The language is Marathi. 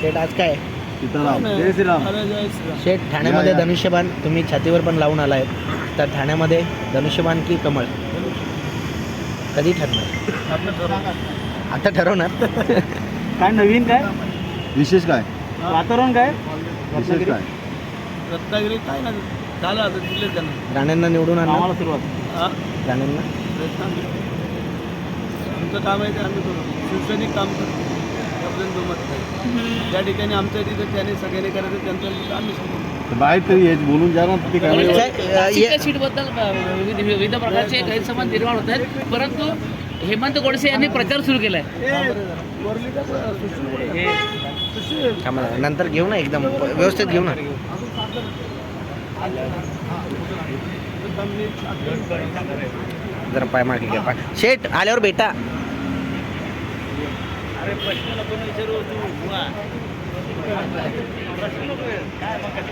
शेठ आज काय? सीताराम. जय श्रीराम. शेठ ठाण्यामध्ये या, या. धनुष्यबाण तुम्ही छातीवर पण लावून आलाय. तर ठाण्यामध्ये धनुष्यबाण की कमळ? कधी ठरणार? आता ठरवणार. काय नवीन काय? विशेष काय? वातावरण काय? विशेष काय? रत्नागिरी काय ना झालं आता दिले त्यांना राण्यांना निवडून आणणार? सुरुवात. राण्यांना आमचं काम आहे ते आम्ही करू. शिवसैनिक काम करतो. त्याबद्दल दुमत नाही ज्या ठिकाणी आमचं तिथं त्याने सगळ्यांनी करायचं त्यांचं आम्ही समजू. तर बाहेर तरी हेच बोलून जा ना ते काय काय, अ, ये- सीटबद्दल विविध विविध प्रकारचे गैरसमज निर्माण होत आहेत. परंतु हेमंत गोडसे यांनी प्रचार सुरू केलाय. थांबा, नंतर घेऊ ना एकदम. व्यवस्थित घेऊ ना. जरा पाय मागे घ्या पाय. शेठ आल्यावर भेटा. પ્રશ્ન લોકોની જરૂર હતું. પ્રશ્ન લોકો કાંઈ વખત